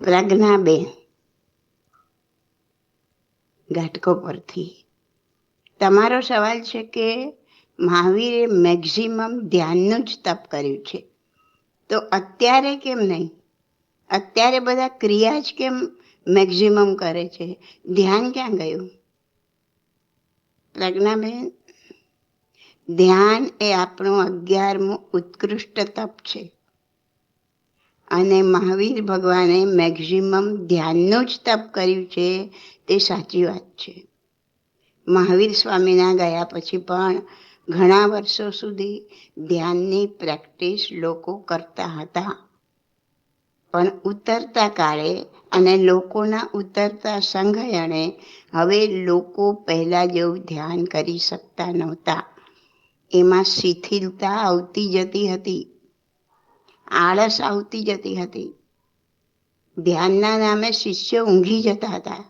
પ્રજ્ઞાબેન ઘાટકો પરથી. તમારો સવાલ છે કે મહાવીરે મેક્ઝિમમ ધ્યાનનું જ તપ કર્યું છે. તો અત્યારે કેમ નહીં? અત્યારે બધા ક્રિયા જ કેમ મેક્ઝિમમ કરે છે? ધ્યાન ક્યાં ગયું? પ્રજ્ઞાબેન ધ્યાન એ આપણું અગિયારમું ઉત્કૃષ્ટ તપ છે. અને મહાવીર ભગવાને મેક્ઝિમમ ધ્યાનનું જ તપ કર્યું છે, તે સાચી વાત છે. મહાવીર સ્વામીના ગયા પછી પણ ઘણા વર્ષો સુધી ધ્યાનની પ્રેક્ટિસ લોકો કરતા હતા. પણ ઉતરતા કાળે અને લોકોના ઉતરતા સંઘયણે હવે લોકો પહેલાં જેવું ધ્યાન કરી શકતા નહોતા. એમાં શિથિલતા આવતી જતી હતી. આળસ આવતી જતી હતી. ધ્યાનના નામે શિષ્ય ઊંઘી જતા હતા.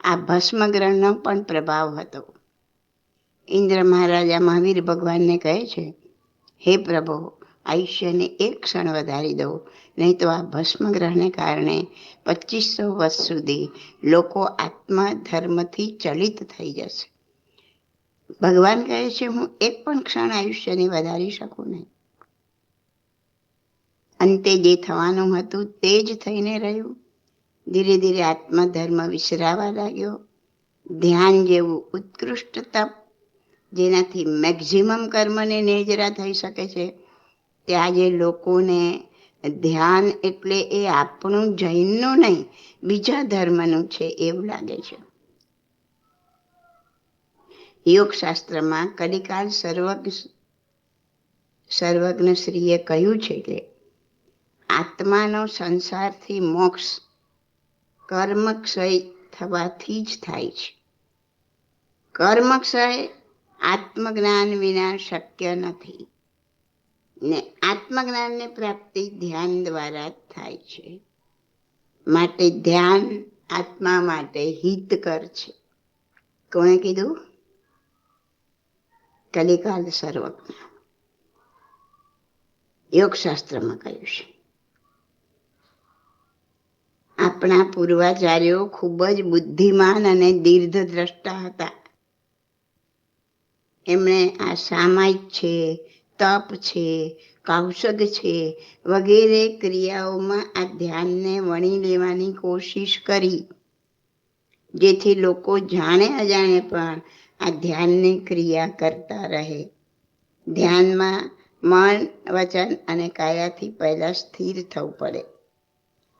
આ ભસ્મગ્રહણનો પણ પ્રભાવ હતો. ઇન્દ્ર મહારાજા મહાવીર ભગવાનને કહે છે, હે પ્રભુ, આયુષ્યને એક ક્ષણ વધારી દો, નહીં તો આ ભસ્મગ્રહને કારણે પચીસો વર્ષ સુધી લોકો આત્મા ધર્મથી ચલિત થઈ જશે. ભગવાન કહે છે, હું એક પણ ક્ષણ આયુષ્યને વધારી શકું નહીં. અંતે જે થવાનું હતું તે જ થઈને રહ્યું. ધીરે ધીરે આત્મધર્મ વિસરાવા લાગ્યો. ધ્યાન જેવું ઉત્કૃષ્ટ તપ જેનાથી મેક્ઝિમમ કર્મને નેજરા થઈ શકે છે તે આજે લોકોને ધ્યાન એટલે એ આપણું જૈનનું નહીં, બીજા ધર્મનું છે એવું લાગે છે. યોગશાસ્ત્રમાં કલિકાલ સર્વજ્ઞ સર્વજ્ઞ શ્રીએ કહ્યું છે કે આત્માનો સંસારથી મોક્ષ કર્મક્ષય થવાથી જ થાય છે. કર્મક્ષય આત્મજ્ઞાન વિના શક્ય નથી ને આત્મજ્ઞાનની પ્રાપ્તિ ધ્યાન દ્વારા જ થાય છે. માટે ધ્યાન આત્મા માટે હિતકર છે. કોણે કીધું? કલિકાલ સર્વજ્ઞ. યોગશાસ્ત્રમાં કહ્યું છે. આપણા પૂર્વાચાર્યો ખૂબ જ બુદ્ધિમાન અને દીર્ઘ દ્રષ્ટા હતા. એમણે આ સામાયિક છે, તપ છે કૌશક છે વગેરે ક્રિયાઓમાં આ ધ્યાનને વણી લેવાની કોશિશ કરી. જેથી લોકો જાણે અજાણે પણ આ ધ્યાનની ક્રિયા કરતા રહે. ધ્યાનમાં મન, વચન અને કાયાથી પહેલાં સ્થિર થવું પડે.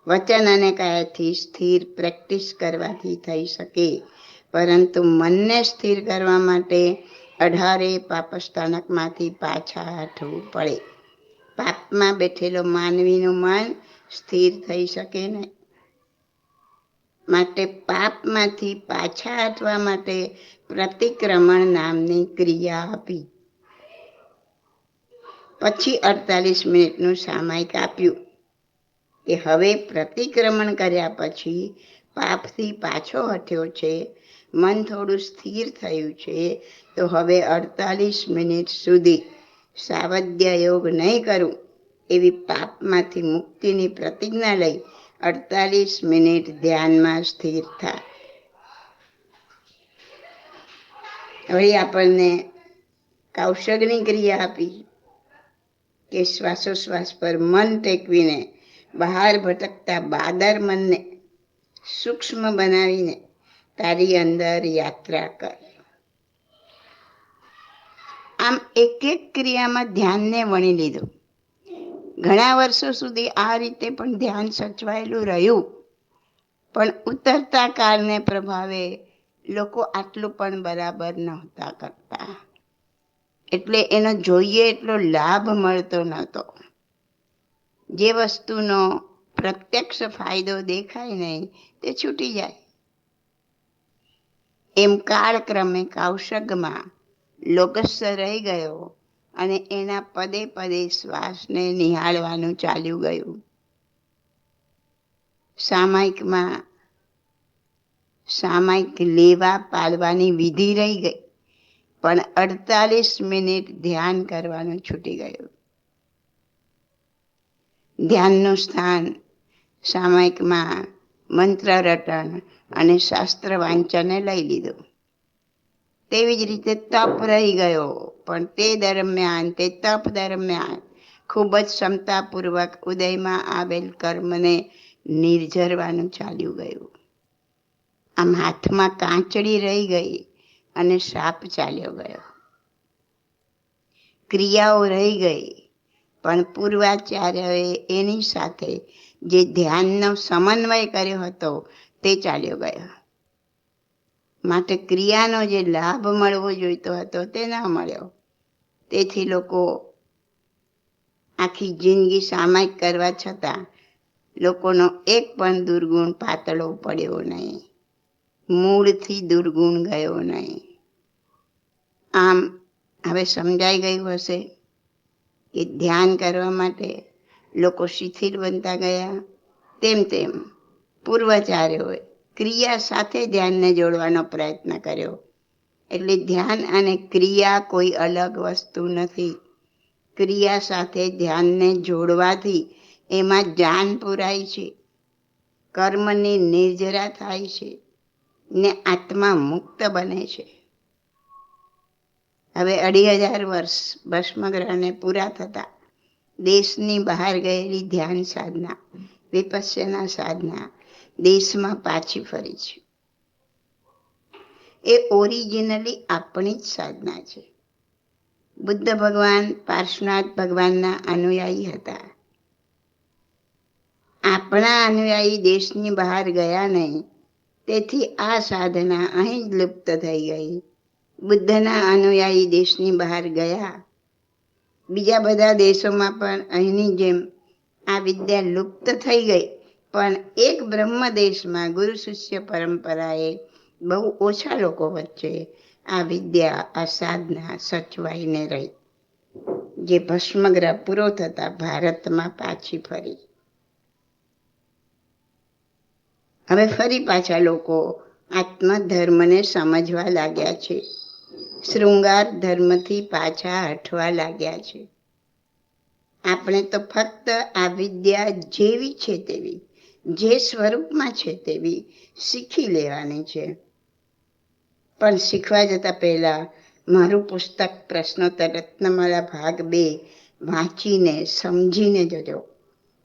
વચન અને કાયાથી સ્થિર પ્રેક્ટિસ કરવાથી થઈ શકે. પરંતુ મનને સ્થિર કરવા માટે અઢારે પાપસ્થાનકમાંથી પાછા હટવું પડે. પાપમાં બેઠેલો માનવીનું મન સ્થિર થઈ શકે નહીં માટે પાપમાંથી પાછા હટવા માટે પ્રતિક્રમણ નામની ક્રિયા આપી. પછી અડતાલીસ મિનિટનું સામાયિક આપ્યું. કે હવે પ્રતિક્રમણ કર્યા પછી પાપથી પાછો હટ્યો છે, મન થોડું સ્થિર થયું છે, તો હવે અડતાલીસ મિનિટ સુધી સાવધ્ય યોગ નહીં કરું, એવી પાપમાંથી મુક્તિની પ્રતિજ્ઞા લઈ અડતાલીસ મિનિટ ધ્યાનમાં સ્થિર થાય હવે આપણને કૌશગની ક્રિયા આપી કે શ્વાસોશ્વાસ પર મન ટેકવીને બહાર ભટકતા બાદર મનને સૂક્ષ્મ બનાવીને તારી અંદર યાત્રા કર. આમ એક એક ક્રિયામાં ધ્યાનને વણી લીધું. ઘણા વર્ષો સુધી આ રીતે પણ ધ્યાન સચવાયેલું રહ્યું. પણ ઉતરતા કાળને પ્રભાવે લોકો આટલું પણ બરાબર નહોતા કરતા. એટલે એનો જોઈએ એટલો લાભ મળતો નહોતો. જે વસ્તુનો પ્રત્યક્ષ ફાયદો દેખાય નહીં, તે છૂટી જાય. એમ કાળક્રમે કૌશગમાં લોકસ્થ રહી ગયો અને એના પદે પદે શ્વાસને નિહાળવાનું ચાલ્યું ગયું. સામાયિકમાં, સામાયિક લેવા પાડવાની વિધિ રહી ગઈ, પણ અડતાલીસ મિનિટ ધ્યાન કરવાનું છૂટી ગયું. ધ્યાનનું સ્થાન, સામયિકમાં મંત્ર રટન અને શાસ્ત્ર વાંચને લઈ લીધું. તેવી જ રીતે તપ રહી ગયો, પણ તે દરમિયાન, તે તપ દરમિયાન ખૂબ જ ક્ષમતાપૂર્વક ઉદયમાં આવેલ કર્મને નિર્જરવાનું ચાલ્યું ગયું. આમ હાથમાં કાંચડી રહી ગઈ અને સાપ ચાલ્યો ગયો. ક્રિયાઓ રહી ગઈ પણ પૂર્વાચાર્યએ એની સાથે જે ધ્યાનનો સમન્વય કર્યો હતો તે ચાલ્યો ગયો. માટે ક્રિયાનો જે લાભ મળવો જોઈતો હતો તે ના મળ્યો. તેથી લોકો આખી જિંદગી સામાયિક કરવા છતાં લોકોનો એક પણ દુર્ગુણ પાતળો પડ્યો નહીં. મૂળથી દુર્ગુણ ગયો નહીં. આમ હવે સમજાઈ ગયું હશે? કે ધ્યાન કરવા માટે લોકો શિથિર બનતા ગયા. તેમ તેમ પૂર્વચાર્યોએ ક્રિયા સાથે ધ્યાનને જોડવાનો પ્રયત્ન કર્યો. એટલે ધ્યાન અને ક્રિયા કોઈ અલગ વસ્તુ નથી. ક્રિયા સાથે ધ્યાનને જોડવાથી એમાં જાન પુરાય છે. કર્મની નિર્જરા થાય છે ને આત્મા મુક્ત બને છે. હવે અઢી હજાર વર્ષ ભસ્મગ્રહને પૂરા થતા દેશની બહાર ગયેલી ધ્યાન સાધના વિપસ્યના સાધના દેશમાં પાછી ફરી છે. એ ઓરિજિનલી આપણી જ સાધના છે. બુદ્ધ ભગવાન, પાર્શ્વનાથ ભગવાનના અનુયાયી હતા. આપણા અનુયાયી દેશની બહાર ગયા નહીં, તેથી આ સાધના અહીં જ લુપ્ત થઈ ગઈ. બુદ્ધના અનુયાયી દેશની બહાર ગયા. બીજા બધા દેશોમાં પણ અહીંની જેમ આ વિદ્યા લુપ્ત થઈ ગઈ. પણ એક બ્રહ્મ દેશમાં ગુરુ શિષ્ય પરંપરાએ બહુ ઓછા લોકો વચ્ચે આ વિદ્યા, આ સાધના સચવાઈને રહી. જે ભસ્મગ્રહ પૂરો થતા ભારતમાં પાછી ફરી. હવે ફરી પાછા લોકો આત્મધર્મને સમજવા લાગ્યા છે. શૃંગાર ધર્મથી પાછા હટવા લાગ્યા છે. આપણે તો ફક્ત આ વિદ્યા જેવી છે તેવી, જે સ્વરૂપમાં છે તેવી શીખી લેવાની છે. પણ શીખવા જતા પહેલા મારું પુસ્તક પ્રશ્નોત્તર રત્નમાળા ભાગ બે વાંચીને, સમજીને જજો.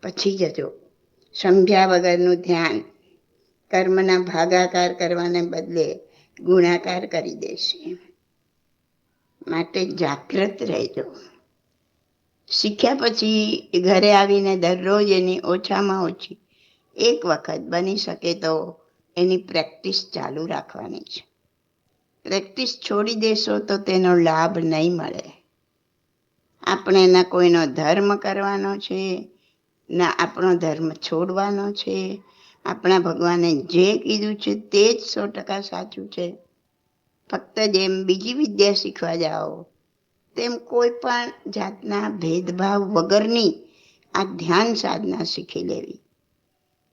પછી જજો. સમજ્યા વગરનું ધ્યાન કર્મના ભાગાકાર કરવાને બદલે ગુણાકાર કરી દેશે. માટે જાગૃત રહેજો. શીખ્યા પછી ઘરે આવીને દરરોજ એની ઓછામાં ઓછી એક વખત બની શકે તો એની પ્રેક્ટિસ ચાલુ રાખવાની છે. પ્રેક્ટિસ છોડી દેશો તો તેનો લાભ નહીં મળે. આપણે ના કોઈનો ધર્મ કરવાનો છે, ના આપણો ધર્મ છોડવાનો છે. આપણા ભગવાને જે કીધું છે તે જ સો ટકા સાચું છે. ફક્ત જેમ બીજી વિદ્યા શીખવા જાઓ, તેમ કોઈ પણ જાતના ભેદભાવ વગરની આ ધ્યાન સાધના શીખી લેવી.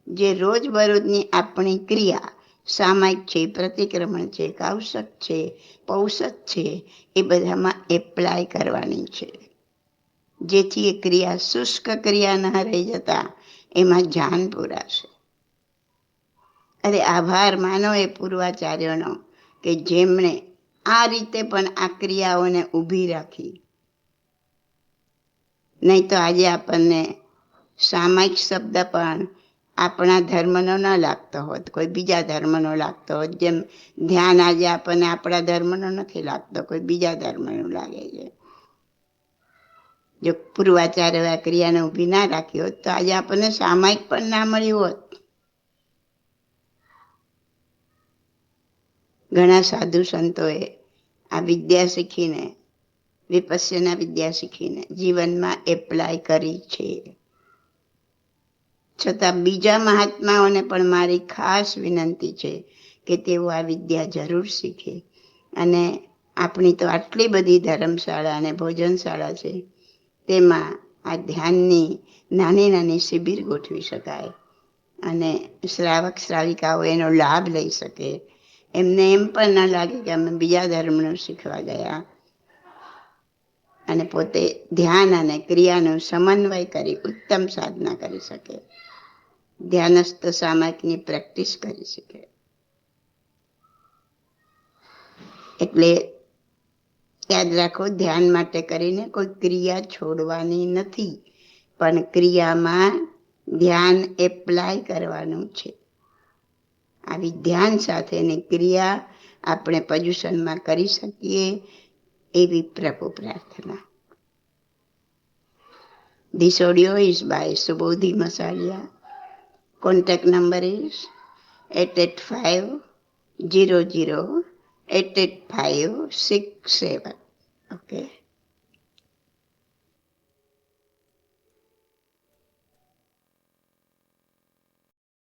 જે રોજબરોજની આપણી ક્રિયા, સામાયિક છે, પ્રતિક્રમણ છે કાવશક છે પૌષક છે, એ બધામાં એપ્લાય કરવાની છે. જેથી એ ક્રિયા શુષ્ક ક્રિયા ન રહી જતા એમાં જાન પૂરાશે. અરે આભાર માનો એ પૂર્વાચાર્યોનો. કે જેમણે આ રીતે પણ આ ક્રિયાઓને ઊભી રાખી. નહીં તો આજે આપણને સામાયિક શબ્દ પણ આપણા ધર્મનો ન લાગતો હોત, કોઈ બીજા ધર્મનો લાગતો હોત. જેમ ધ્યાન આજે આપણને આપણા ધર્મનો નથી લાગતો, કોઈ બીજા ધર્મનું લાગે છે. જો પૂર્વાચાર્ય ક્રિયાને ઊભી ના રાખી હોત, તો આજે આપણને સામાયિક પણ ના મળ્યું હોત. ઘણા સાધુ સંતોએ આ વિદ્યા શીખીને, વિપસ્યના વિદ્યા શીખીને જીવનમાં એપ્લાય કરી છે. છતાં બીજા મહાત્માઓને પણ મારી ખાસ વિનંતી છે કે તેઓ આ વિદ્યા જરૂર શીખે. અને આપણી તો આટલી બધી ધર્મશાળા અને ભોજનશાળા છે, તેમાં આ ધ્યાનની નાની નાની શિબિર ગોઠવી શકાય. અને શ્રાવક શ્રાવિકાઓ એનો લાભ લઈ શકે. એમને એમ પણ ના લાગે કે અમે બીજા ધર્મનું શીખવા ગયા. અને પોતે ધ્યાન અને ક્રિયાનો સમન્વય કરી ઉત્તમ સાધના કરી શકે. ધ્યાનસ્થ સામકની પ્રેક્ટિસ કરી શકે. એટલે યાદ રાખો, ધ્યાન માટે કરીને કોઈ ક્રિયા છોડવાની નથી. પણ ક્રિયામાં ધ્યાન એપ્લાય કરવાનું છે. આવી ધ્યાન સાથેની ક્રિયા આપણે પોઝિશનમાં કરી શકીએ એવી પ્રભુ પ્રાર્થના This audio is by Subodhi Masalia. Contact number is 885 00 885 67. Okay.